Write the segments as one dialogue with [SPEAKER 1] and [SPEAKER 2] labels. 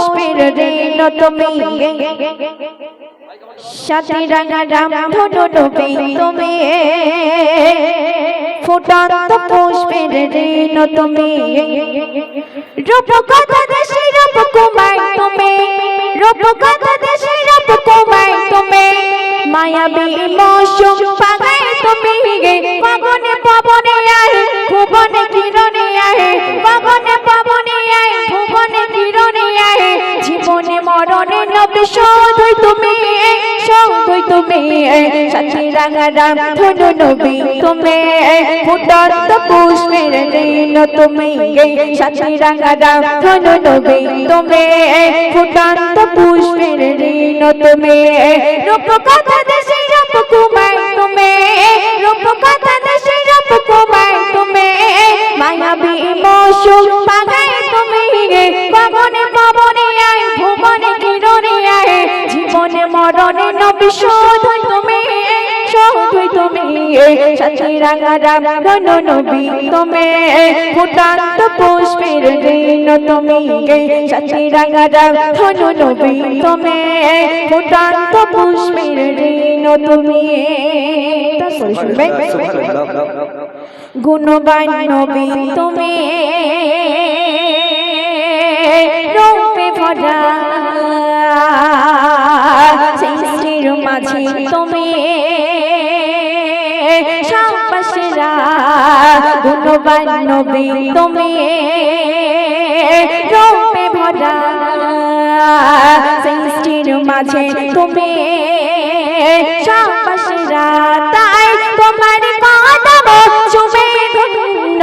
[SPEAKER 1] পুষ্পের ঋণ তুমি। সাথে রাঙা রাম ধনু নবী তুমি। ফুটন্ত পুষ্পের ঋণ তুমি। রূপকথা দেশে রূপ কুমার তুমি। রূপকথা দেশে রূপ কুমার তুমি। মায়াবী মৌসুম পাগাই তুমি। গগনে পবনে আয়, ভুবনে কিরণে আয়, গগনে পবনে মরণে নবী সদয় তুমি সদয় তুমি, সাথী রাঙা রাম ধনু নবী তুমি ফুটন্ত পুষ্পের ঋণ তুমি, সাথী রাঙা রাম ধনু নবী তুমি ফুটন্ত পুষ্পের ঋণ তুমি রূপকথা দেশে রূপ কুমার তুমি রূপকথা দেশে রূপ কুমার তুমি, মায়াবী মৌসুম পাগাই শোধই তুমি শোধই তুমি সাথী রাঙা রাম ধন নবী তুমি, ফুটান্ত পুষ্পের ঋণ তুমি সাথী রাঙা রাম ধন নবী তুমি, ফুটান্ত পুষ্পের ঋণ তুমি গুণবান নবী তুমি, রূপে ভরা। তুমি সাপাসেরা গুণবান তুমি। রূপে ভরা সৃষ্টির মাঝে তুমি। তাই তোমার কদম চুমে ধন্য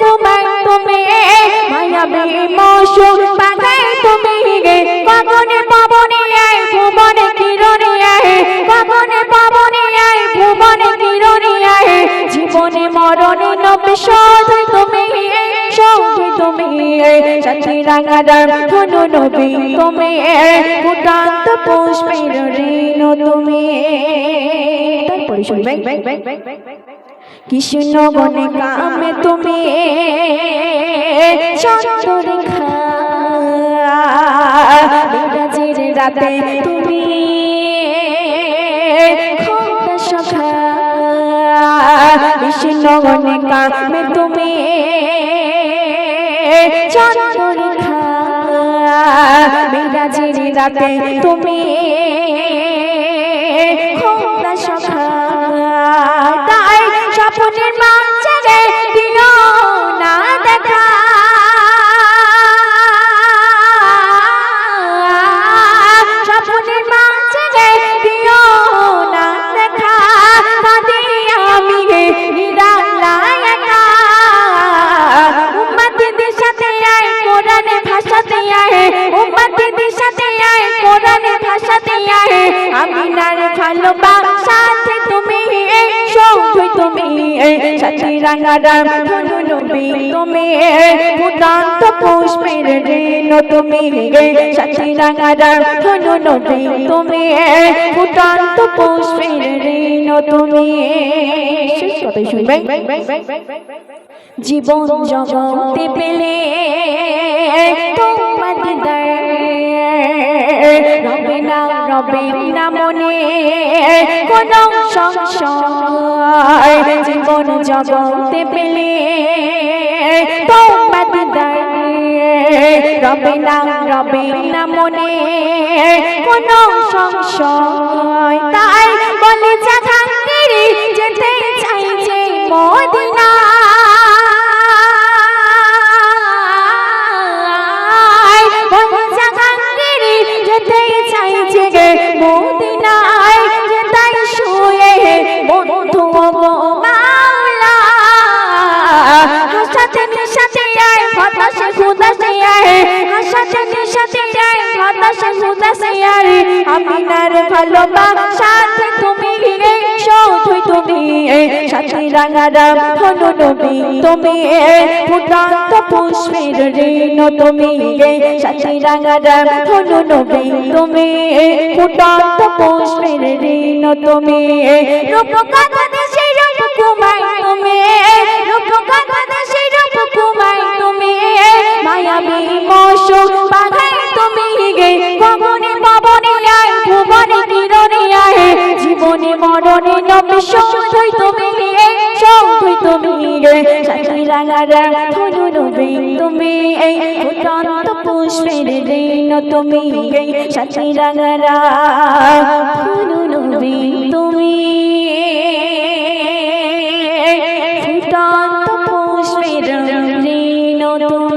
[SPEAKER 1] দেশে তুমি মায়াবী মৌসুম পাগাই তুমি গগনে পবনে আয়, ভুবনে কিরণে আয়। গগনে পবনে আয়, ভুবনে কিরণে আয়। জীবনে মরণে নবে সদয় তুমি সদয় তুমি সাথী রাঙা রাম, ধনু নবী তুমি ফুটান্ত পুষ্পের ঋণ তুমি তারপরে শুনবে কৃষ্ণ বনে কামে তুমি চন্দ্ররেখা। বিরাজের রাতে তুমি কৃষ্ণ বনে কামে তুমি চন্দ্ররেখা। বিরাজের রাতে তুমি সখা। সাথী রাঙা ধনু তুমি ফুটান্ত পুষ্পের ঋণ তুমি সাথী রাঙা ধনু তুমি ফুটান্ত পুষ্পের ঋণ তুমি জীবন জগতে পেলে তোমার দিদার রবে না রবে না মনে কোন সংসার জীবন জগতে পেলে তোমার রবে না রবে না মনে। কোন সংশয়, তাই বলে জাহাঙ্গীর হাসাতে নিশাতে আয় হতাশে হুদাসে আয় আমিনার ভালোবাসাতে তুমি শুধুই তুমি সাথী রাঙারা, হলো নবী তুমি ফুটান্ত পুষ্পের ঋণ তুমি সাথী রাঙারা, হলো নবী তুমি ফুটান্ত পুষ্পের ঋণ তুমি রূপকান্ত দেশে রূপকুমাই তুমি মরণে নবী সৌধই তুমি রে সৌধই তুমি রে সাথী রাঙারা ধনু নবী তুমি এই অত্যন্ত পুষ্পের ঋণ তুমি এই সাথী রাঙারা ধনু নবী তুমি অত্যন্ত পুষ্পের ঋণ তুমি